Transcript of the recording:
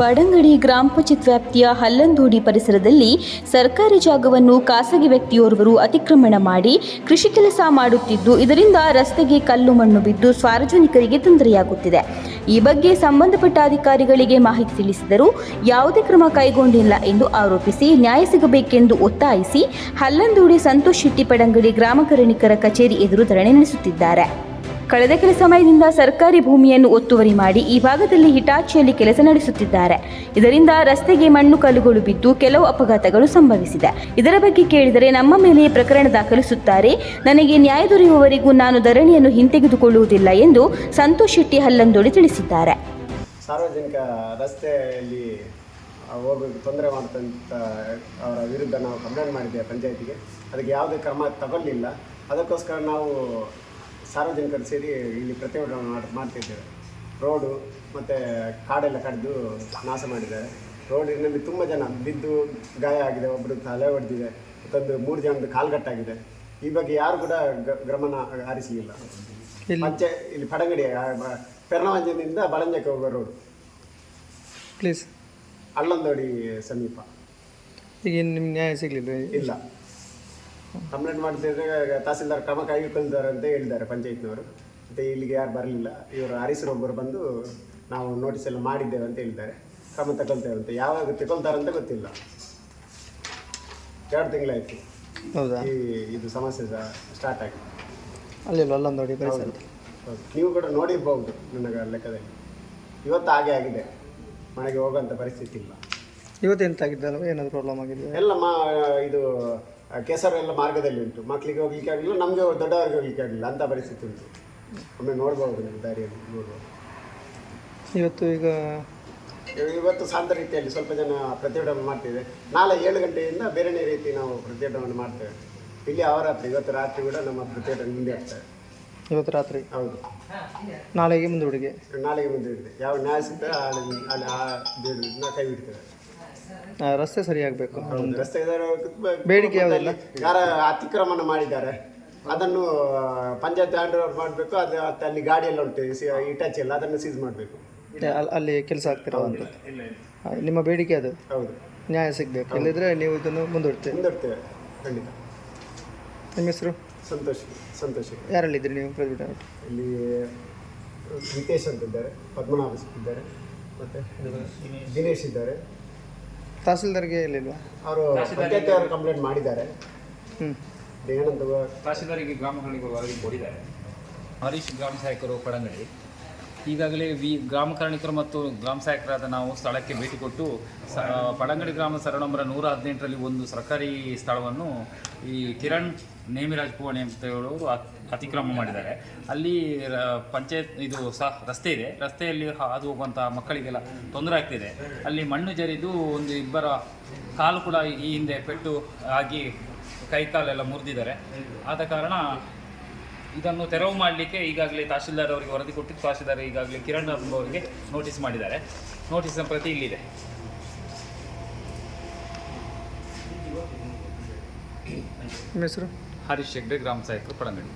ಪಡಂಗಡಿ ಗ್ರಾಮ ಪಂಚಾಯತ್ ವ್ಯಾಪ್ತಿಯ ಹಲ್ಲಂದೋಡಿ ಪರಿಸರದಲ್ಲಿ ಸರ್ಕಾರಿ ಜಾಗವನ್ನು ಖಾಸಗಿ ವ್ಯಕ್ತಿಯೋರ್ವರು ಅತಿಕ್ರಮಣ ಮಾಡಿ ಕೃಷಿ ಕೆಲಸ ಮಾಡುತ್ತಿದ್ದು, ಇದರಿಂದ ರಸ್ತೆಗೆ ಕಲ್ಲು ಮಣ್ಣು ಬಿದ್ದು ಸಾರ್ವಜನಿಕರಿಗೆ ತೊಂದರೆಯಾಗುತ್ತಿದೆ. ಈ ಬಗ್ಗೆ ಸಂಬಂಧಪಟ್ಟ ಅಧಿಕಾರಿಗಳಿಗೆ ಮಾಹಿತಿ ತಿಳಿಸಿದರು ಯಾವುದೇ ಕ್ರಮ ಕೈಗೊಂಡಿಲ್ಲ ಎಂದು ಆರೋಪಿಸಿ ನ್ಯಾಯ ಸಿಗಬೇಕೆಂದು ಒತ್ತಾಯಿಸಿ ಹಲ್ಲಂದೂಡಿ ಸಂತೋಷ್ ಶೆಟ್ಟಿ ಪಡಂಗಡಿ ಗ್ರಾಮ ಕಚೇರಿ ಎದುರು ಧರಣಿ ನಡೆಸುತ್ತಿದ್ದಾರೆ. ಕಳೆದ ಕೆಲ ಸಮಯದಿಂದ ಸರ್ಕಾರಿ ಭೂಮಿಯನ್ನು ಒತ್ತುವರಿ ಮಾಡಿ ಈ ಭಾಗದಲ್ಲಿ ಹಿಟಾಚಿಯಲ್ಲಿ ಕೆಲಸ ನಡೆಸುತ್ತಿದ್ದಾರೆ. ಇದರಿಂದ ರಸ್ತೆಗೆ ಮಣ್ಣು ಕಲ್ಲುಗಳು ಬಿದ್ದು ಕೆಲವು ಅಪಘಾತಗಳು ಸಂಭವಿಸಿದೆ. ಇದರ ಬಗ್ಗೆ ಕೇಳಿದರೆ ನಮ್ಮ ಮೇಲೆ ಪ್ರಕರಣ ದಾಖಲಿಸುತ್ತಾರೆ. ನನಗೆ ನ್ಯಾಯ ದೊರೆಯುವವರೆಗೂ ನಾನು ಧರಣಿಯನ್ನು ಹಿಂತೆಗೆದುಕೊಳ್ಳುವುದಿಲ್ಲ ಎಂದು ಸಂತೋಷ್ ಶೆಟ್ಟಿ ಹಲ್ಲಂದೋಳಿ ತಿಳಿಸಿದ್ದಾರೆ. ಸಾರ್ವಜನಿಕ ರಸ್ತೆಯಲ್ಲಿ ತೊಂದರೆ ಮಾಡ್ತಂತ ಅವರ ವಿರುದ್ಧ ನಾವು ಕಂಪ್ಲೇಂಟ್ ಮಾಡಿದ್ದೇವೆ ಪಂಚಾಯತಿಗೆ. ಅದಕ್ಕೆ ಯಾವುದೇ ಕ್ರಮ ತಗೊಳ್ಳಿಲ್ಲ ಅದಕ್ಕೋಸ್ಕರ ನಾವು ಸಾರ್ವಜನಿಕರು ಸೇರಿ ಇಲ್ಲಿ ಪ್ರತಿಭಟನೆ ಮಾಡಿ ಮಾಡ್ತಿದ್ದೇವೆ ರೋಡು ಮತ್ತು ಕಾಡೆಲ್ಲ ಕಡಿದು ನಾಶ ಮಾಡಿದ್ದಾರೆ. ರೋಡಿನಲ್ಲಿ ತುಂಬ ಜನ ಬಿದ್ದು ಗಾಯ ಆಗಿದೆ ಒಬ್ಬರು ತಲೆ ಹೊಡೆದಿದೆ ಮತ್ತೊಂದು ಮೂರು ಜನದ ಕಾಲ್ಗಟ್ಟಾಗಿದೆ ಈ ಬಗ್ಗೆ ಯಾರು ಕೂಡ ಗಮನ ಹರಿಸಲಿಲ್ಲ ಮತ್ತೆ ಇಲ್ಲಿ ಪಡಂಗಡಿ ಪೆರ್ನವಂಜನಿಂದ ಬಳಂಜಕ್ಕೆ ಹೋಗೋ ರೋಡು. ಪ್ಲೀಸ್. ಅಳ್ಳಂದೋಡಿ ಸಮೀಪ. ಈಗ ನಿಮ್ಗೆ ನ್ಯಾಯ ಸಿಗಲಿಲ್ಲ ಇಲ್ಲ. ಕಂಪ್ಲೇಂಟ್ ಮಾಡ್ತಿದ್ರೆ ತಹಸೀಲ್ದಾರ್ ಕ್ರಮ ಕೈಗೊಳ್ತಾರೆ ಅಂತ ಹೇಳಿದ್ದಾರೆ ಪಂಚಾಯತ್ನವರು. ಮತ್ತು ಇಲ್ಲಿಗೆ ಯಾರು ಬರಲಿಲ್ಲ ಇವರು ಹರೀಶ್ರೊಬ್ಬರು ಬಂದು ನಾವು ನೋಟಿಸ್ ಎಲ್ಲ ಮಾಡಿದ್ದೇವೆ ಅಂತ ಹೇಳಿದ್ದಾರೆ. ಕ್ರಮ ತಗೊಳ್ತೇವೆ ಅಂತ. ಯಾವಾಗ ತಗೊಳ್ತಾರೆ ಅಂತ ಗೊತ್ತಿಲ್ಲ. ಎರಡು ತಿಂಗಳಾಯ್ತು. ಹೌದಾ? ಈ ಇದು ಸಮಸ್ಯೆ ಸ್ಟಾರ್ಟ್ ಆಗಿ ಅಲ್ಲಿ ಅಲ್ಲೊಂದು ನೋಡಿ ಹೌದು. ನೀವು ಕೂಡ ನೋಡಿರ್ಬೋದು ನನ್ನ ಲೆಕ್ಕದಲ್ಲಿ. ಇವತ್ತು ಹಾಗೆ ಆಗಿದೆ. ಮನೆಗೆ ಹೋಗುವಂಥ ಪರಿಸ್ಥಿತಿ ಇಲ್ಲ. ಇವತ್ತು ಎಂತ ಆಗಿದ್ದಲ್ವ ಏನಾದ್ರು ಪ್ರಾಬ್ಲಮ್ ಆಗಿದೆ ಎಲ್ಲ ಮಾ ಇದು ಕೆಸರೆಲ್ಲ ಮಾರ್ಗದಲ್ಲಿ ಉಂಟು ಮಕ್ಕಳಿಗೆ ಹೋಗ್ಲಿಕ್ಕೆ ಆಗಲಿಲ್ಲ ನಮಗೆ ದೊಡ್ಡವರಿಗೆ ಹೋಗ್ಲಿಕ್ಕೆ ಆಗಲಿಲ್ಲ ಅಂತ ಪರಿಸ್ಥಿತಿ ಉಂಟು ಒಮ್ಮೆ ನೋಡ್ಬೋದು ನೀವು ದಾರಿಯಲ್ಲಿ ನೋಡ್ಬೋದು ಇವತ್ತು ಈಗ ಇವತ್ತು ಶಾಂತ ರೀತಿಯಲ್ಲಿ ಸ್ವಲ್ಪ ಜನ ಪ್ರತಿಭಟನೆ ಮಾಡ್ತಿದೆ ನಾಳೆ ಏಳು ಗಂಟೆಯಿಂದ ಬೇರೆನೇ ರೀತಿ ನಾವು ಪ್ರತಿಭಟನೆ ಮಾಡ್ತೇವೆ ಇಲ್ಲಿ ಅವರ ರಾತ್ರಿ ಇವತ್ತು ರಾತ್ರಿ ಕೂಡ ನಮ್ಮ ಪ್ರತಿಭಟನೆ ಮುಂದೆ ಆಗ್ತದೆ ಇವತ್ತು ರಾತ್ರಿ ಹೌದು ನಾಳೆಗೆ ಮುಂದೂಡಿಗೆ ನಾಳೆಗೆ ಮುಂದೆ ಇದೆ ಯಾವ ನ್ಯಾಯ ಸಿಗ್ತದೆ ಅಲ್ಲಿ ಅಲ್ಲಿ ಆ ಕೈ ಬಿಡ್ತೇವೆ ರಸ್ತೆ ಸರಿಯಾಗಬೇಕು. ಹೌದು, ರಸ್ತೆ ಇದರ ಬೇಡಿಕೆ ಯಾವುದಿಲ್ಲ? ಯಾರ ಅತಿಕ್ರಮಣ ಮಾಡಿದ್ದಾರೆ. ಅದನ್ನು ಪಂಚಾಯತ್ ಹ್ಯಾಂಡ್ ಓವರ್ ಮಾಡಬೇಕು ಅದು ಮತ್ತೆ ಅಲ್ಲಿ ಗಾಡಿಯೆಲ್ಲ ಎಲ್ಲ ಉಂಟು ಇಟಾಚಿ ಎಲ್ಲ ಅದನ್ನು ಸೀಸ್ ಮಾಡಬೇಕು. ಅಲ್ಲಿ ಕೆಲಸ ಆಗ್ತಿರೋದು ಆ, ನಿಮ್ಮ ಬೇಡಿಕೆ ಅದು? ಹೌದು. ನ್ಯಾಯ ಸಿಗಬೇಕು. ಇಲ್ಲದಿದ್ರೆ ನೀವು ಇದನ್ನು ಮುಂದೂಡ್ತೀರಿ. ಮುಂದೂಡ್ತೇವೆ. ಖಂಡಿತ. ನಿಮ್ಮ ಹೆಸರು? ಸಂತೋಷ್ ಸಂತೋಷ್ ಯಾರಲ್ಲಿದ್ದೀರಿ ನೀವು ಪ್ರತಿಭಟನೆ? ಇಲ್ಲಿ ನಿತೇಶ್ ಅಂತಿದ್ದಾರೆ ಪದ್ಮನಾಭ ಇದ್ದಾರೆ ಮತ್ತು ದಿನೇಶ್ ಇದ್ದಾರೆ. ತಹಸೀಲ್ದಾರ್ಗೆ ಇಲ್ಲಿಲ್ವಾ ಅವರು ಪಂಚಾಯತ್ ಅವರು ಕಂಪ್ಲೇಂಟ್ ಮಾಡಿದ್ದಾರೆ. ಹ್ಞೂ ಏನಂತ ಗೊ- ಗ್ರಾಮಗಳಿಗೆ ವರದಿ ಕೊಟ್ಟಿದ್ದಾರೆ. ಹರೀಶ್ ಗ್ರಾಮ ಸಹಾಯಕರು ಪಡಂಗಡಿ ಈಗಾಗಲೇ ವಿ ಗ್ರಾಮ ಕಾರ್ಣಿಕರು ಮತ್ತು ಗ್ರಾಮ ಸಹಾಯಕರಾದ ನಾವು ಸ್ಥಳಕ್ಕೆ ಭೇಟಿ ಕೊಟ್ಟು ಸ ಪಡಂಗಡಿ ಗ್ರಾಮ ಸರ ನಂಬರ್ ನೂರ ಹದಿನೆಂಟರಲ್ಲಿ ಒಂದು ಸರ್ಕಾರಿ ಸ್ಥಳವನ್ನು ಈ ಕಿರಣ್ ನೇಮಿರಾಜ್ ಪೂವಣಿ ಅಂತ ಹೇಳೋರು ಅತ್- ಅತಿಕ್ರಮ ಮಾಡಿದ್ದಾರೆ. ಅಲ್ಲಿ ಪಂಚಾಯತ್ ಇದು ಸಹ ರಸ್ತೆ ಇದೆ. ರಸ್ತೆಯಲ್ಲಿ ಹಾದು ಹೋಗುವಂಥ ಮಕ್ಕಳಿಗೆಲ್ಲ ತೊಂದರೆ ಆಗ್ತಿದೆ. ಅಲ್ಲಿ ಮಣ್ಣು ಜರಿದು ಒಂದು ಇಬ್ಬರ ಕಾಲು ಕೂಡ ಈ ಹಿಂದೆ ಪೆಟ್ಟು ಆಗಿ ಕೈ ಕಾಲೆಲ್ಲ ಮುರಿದಿದ್ದಾರೆ. ಆದ ಕಾರಣ ಇದನ್ನು ತೆರವು ಮಾಡಲಿಕ್ಕೆ ಈಗಾಗಲೇ ತಹಶೀಲ್ದಾರ್ ಅವರಿಗೆ ವರದಿ ಕೊಟ್ಟಿದ್ದು ತಹಶೀಲ್ದಾರ್ ಈಗಾಗಲೇ ಕಿರಣ್ ಅವರಿಗೆ ನೋಟಿಸ್ ಮಾಡಿದ್ದಾರೆ. ನೋಟಿಸ್ನ ಪ್ರತಿ ಇಲ್ಲಿದೆ. ಹೆಸರು? ಹರೀಶ್ ಹೆಗ್ಡೆ ಗ್ರಾಮ ಸಹಾಯಕರು ಪಡಂಗಡಿ